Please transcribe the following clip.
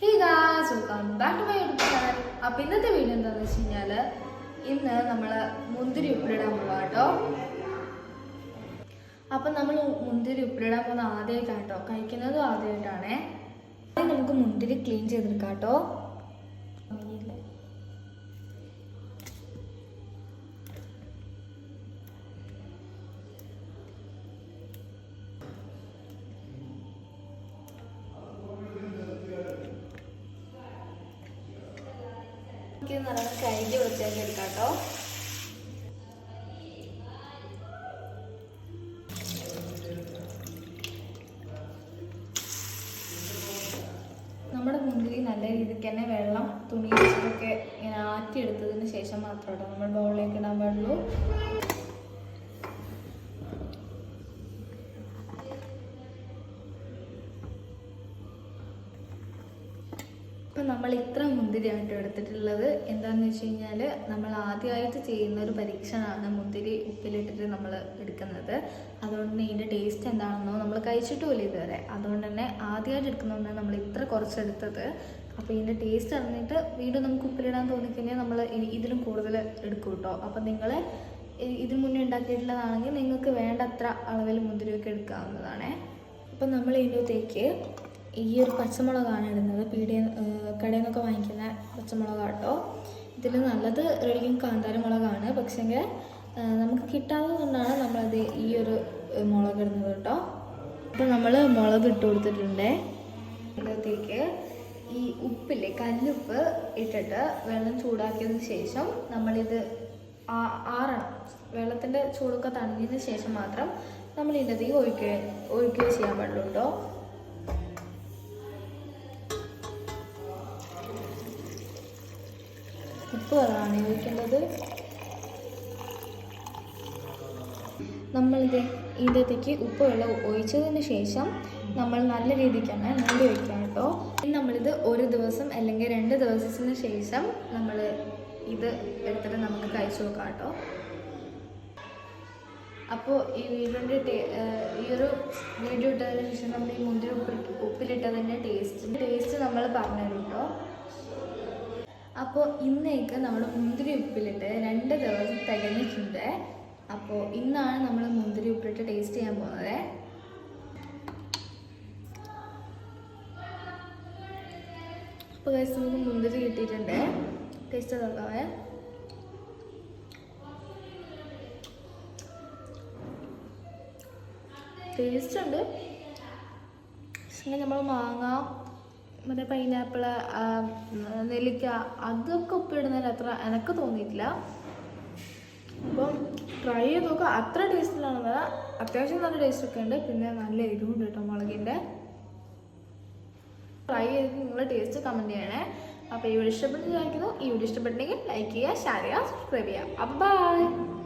Welcome back to my YouTube channel അപ്പോൾ ഇന്നത്തെ video എന്താണെന്ന് വെച്ച് കഴിഞ്ഞാൽ ഇന്ന് നമ്മൾ മുന്തിരി ഉപ്പിലിടാൻ പോവാം കേട്ടോ. അപ്പം നമ്മൾ മുന്തിരി ഉപ്പിലിടാൻ പോകുന്നത് ആദ്യമായിട്ടാണ് കേട്ടോ കഴിക്കുന്നതും ആദ്യമായിട്ടാണേ ആദ്യം നമുക്ക് മുന്തിരി ക്ലീൻ ചെയ്തെടുക്കാം കേട്ടോ. ഇത് നല്ലോണം കഴുകി വൃത്തിയാക്കി നമ്മുടെ മുന്തിരി നല്ല രീതിക്ക് തന്നെ വെള്ളം തുണി വെച്ചിട്ടൊക്കെ ഇങ്ങനെ ആറ്റിയെടുത്തതിന് ശേഷം മാത്രമേ നമ്മൾ ബൗളിലേക്ക് ഇടാൻ പാടുള്ളൂ. ഇപ്പം നമ്മൾ ഇത്ര മുന്തിരിയായിട്ട് എടുത്തിട്ടുള്ളത്. എന്താണെന്ന് വെച്ച് കഴിഞ്ഞാൽ നമ്മൾ ആദ്യമായിട്ട് ചെയ്യുന്ന ഒരു പരീക്ഷണമാണ് മുന്തിരി ഉപ്പിലിട്ടിട്ട് നമ്മൾ എടുക്കുന്നത്. അതുകൊണ്ട് തന്നെ ഇതിന്റെ ടേസ്റ്റ് എന്താണെന്നോ നമ്മൾ കഴിച്ചിട്ടുമില്ല ഇതുവരെ. അതുകൊണ്ട് തന്നെ ആദ്യമായിട്ട് എടുക്കുന്നതുകൊണ്ട് നമ്മൾ ഇത്ര കുറച്ചെടുത്തത്. അപ്പോൾ ഇതിന്റെ ടേസ്റ്റ് അറിഞ്ഞിട്ട് വീണ്ടും നമുക്ക് ഉപ്പിലിടാൻ തോന്നിക്കഴിഞ്ഞാൽ നമ്മൾ ഇതിലും കൂടുതൽ എടുക്കും കേട്ടോ അപ്പോൾ നിങ്ങൾ ഇതിന് മുന്നേ ഉണ്ടാക്കിയിട്ടുള്ളതാണെങ്കിൽ നിങ്ങൾക്ക് വേണ്ടത്ര അളവിൽ മുന്തിരിയൊക്കെ എടുക്കാവുന്നതാണേ. അപ്പം നമ്മൾ ഇതിന്റെത്തേക്ക് ഈ ഒരു പച്ചമുളകാണ് ഇടുന്നത്. പീടിയ കടയിൽ നിന്നൊക്കെ വാങ്ങിക്കുന്ന പച്ചമുളകാട്ടോ. ഇതിൽ നല്ലത് റെഡിയും കാന്താരമുളകാണ് പക്ഷേങ്കിൽ നമുക്ക് കിട്ടാത്തത് കൊണ്ടാണ് നമ്മളത് ഈ ഒരു മുളക് ഇടുന്നത് കേട്ടോ. അപ്പോൾ നമ്മൾ മുളക് ഇട്ട് കൊടുത്തിട്ടുണ്ട്. അതിനകത്തേക്ക് ഈ ഉപ്പില്ലേ കല്ലുപ്പ് ഇട്ടിട്ട് വെള്ളം ചൂടാക്കിയതിന് ശേഷം നമ്മളിത് ആറണം. വെള്ളത്തിന്റെ ചൂടൊക്കെ തണിഞ്ഞതിന് ശേഷം മാത്രം നമ്മൾ ഇതിനകത്തേക്ക് ഒഴിക്കുക ഒഴിക്കുകയോ ചെയ്യാൻ പാടുള്ളൂ കേട്ടോ. ഉപ്പ് കുറവാണ് ഉപയോഗിക്കേണ്ടത് നമ്മളിത് ഇതിലേക്ക് ഉപ്പ് വെള്ളം ഒഴിച്ചതിന് ശേഷം നമ്മൾ നല്ല രീതിക്ക് തന്നെ മൂടി വയ്ക്കാം കേട്ടോ. ഇനി നമ്മളിത് ഒരു ദിവസം അല്ലെങ്കിൽ രണ്ട് ദിവസത്തിന് ശേഷം നമ്മൾ ഇത് എടുത്തിട്ട് നമുക്ക് കഴിച്ചു നോക്കാം കേട്ടോ. അപ്പോൾ ഈ വീടിന്റെ ഈ ഒരു വീഡിയോ ഇട്ടതിന് ശേഷം നമ്മൾ ഈ മുന്തിരി ഉപ്പ് ഉപ്പിലിട്ടതിന്റെ ടേസ്റ്റ് ടേസ്റ്റ് നമ്മൾ പറഞ്ഞു കേട്ടോ. അപ്പോൾ ഇന്നേക്ക് നമ്മൾ മുന്തിരി ഉപ്പിലിട്ട് രണ്ട് ദിവസം തികഞ്ഞിട്ടുണ്ട്. അപ്പോൾ ഇന്നാണ് നമ്മൾ മുന്തിരി ഉപ്പിലിട്ട് ടേസ്റ്റ് ചെയ്യാൻ പോകുന്നത്. അപ്പോൾ കഴിച്ച് നമുക്ക് മുന്തിരി കിട്ടിയിട്ടുണ്ട്. ടേസ്റ്റ് നോക്കാവേ. ടേസ്റ്റ് ഉണ്ട്. പക്ഷേ നമ്മൾ മാങ്ങ മറ്റേ പൈനാപ്പിൾ നെല്ലിക്ക അതൊക്കെ ഉപ്പിടുന്നതിൽ അത്ര എനക്ക് തോന്നിയിട്ടില്ല. അപ്പം ട്രൈ ചെയ്ത് നോക്കുക അത്ര ടേസ്റ്റിലാണെന്നല്ല അത്യാവശ്യം നല്ല ടേസ്റ്റ് ഒക്കെ ഉണ്ട്. പിന്നെ നല്ല എരിവുണ്ട് കേട്ടോ മുളകിന്റെ ട്രൈ ചെയ്ത് നിങ്ങൾ ടേസ്റ്റ് കമന്റ് ചെയ്യണേ. അപ്പോൾ ഈ വീഡിയോ ഇഷ്ടപ്പെട്ടെന്ന് വിചാരിക്കുന്നു. ഈ വീഡിയോ ഇഷ്ടപ്പെട്ടെങ്കിൽ ലൈക്ക് ചെയ്യുക ഷെയർ ചെയ്യുക സബ്സ്ക്രൈബ് ചെയ്യുക. അപ്പം ബൈ